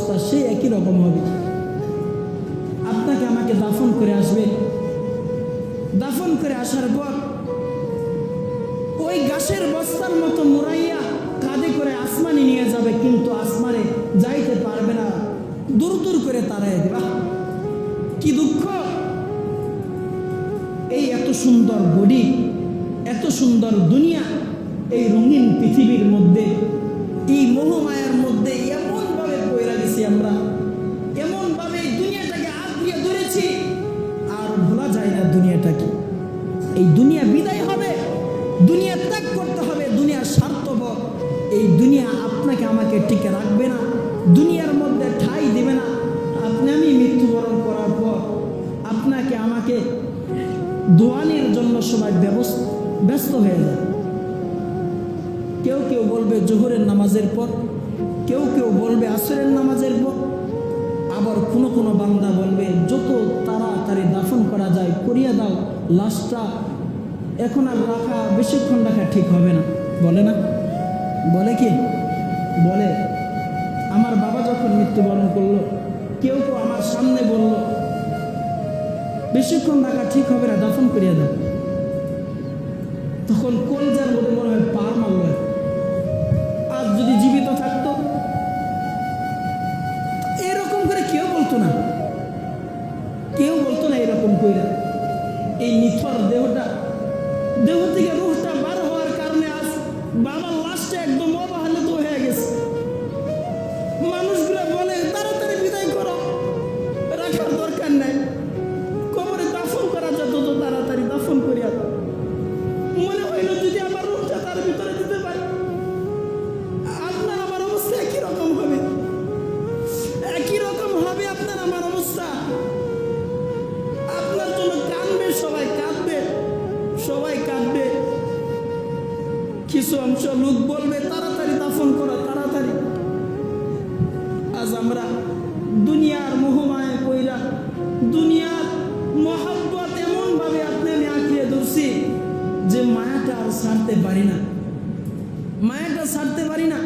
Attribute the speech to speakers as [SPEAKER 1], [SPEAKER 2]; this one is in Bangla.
[SPEAKER 1] অবস্থা সেই একই রকম হবে। আপনাকে আমাকে দাফন করে আসবে। দাফন করে আসার পর ওই গাছের বস্তার মতো মোড়াইয়া কাঁধে করে আসমানে নিয়ে যাবে, কিন্তু আসমানে যাইতে পারবে না। দূর দূর করে তারাই দেবা। কি দুঃখ! এই এত সুন্দর বডি, এত সুন্দর দুনিয়া, এই রঙিন পৃথিবীর মধ্যে এই দুনিয়া বিদায় হবে, দুনিয়া ত্যাগ করতে হবে দুনিয়ার স্বার্থপর। এই দুনিয়া আপনাকে আমাকে টিকে রাখবে না, দুনিয়ার মধ্যে ঠাই দেবে না। আপনি আমি মৃত্যুবরণ করার পর আপনাকে আমাকে দোয়ানের জন্য সবাই ব্যবস- ব্যস্ত হয়ে যায়। কেউ কেউ বলবে জোহরের নামাজের পর, কেউ কেউ বলবে আসরের নামাজের পর। আবার কোনো কোনো বান্দা বলবে, যত তাড়াতাড়ি দাফন করা যায়, করিয়া দাও, লাশটা এখন আর রাখা বেশিক্ষণ রাখা ঠিক হবে না। বলে না? বলে কি? বলে, আমার বাবা যখন মৃত্যুবরণ করল, কেউ কেউ আমার সামনে বলল, বেশিক্ষণ রাখা ঠিক হবে না, দফন করিয়া দাও। তখন কলজার মধ্যে মনে হয় পার মারল। দেহ থেকে রুহটা বার হওয়ার কারণে আজ বাবার কিছু অংশ লোক বলবে, তাড়াতাড়ি দাফন করো, তাড়াতাড়ি। আজ আমরা দুনিয়ার মোহমায় কইরা দুনিয়ার মহাব্বত এমনভাবে আপনি আমি আঁকড়িয়ে ধরছি যে মায়াটা আর ছাড়তে পারি না। মায়াটা ছাড়তে পারি না।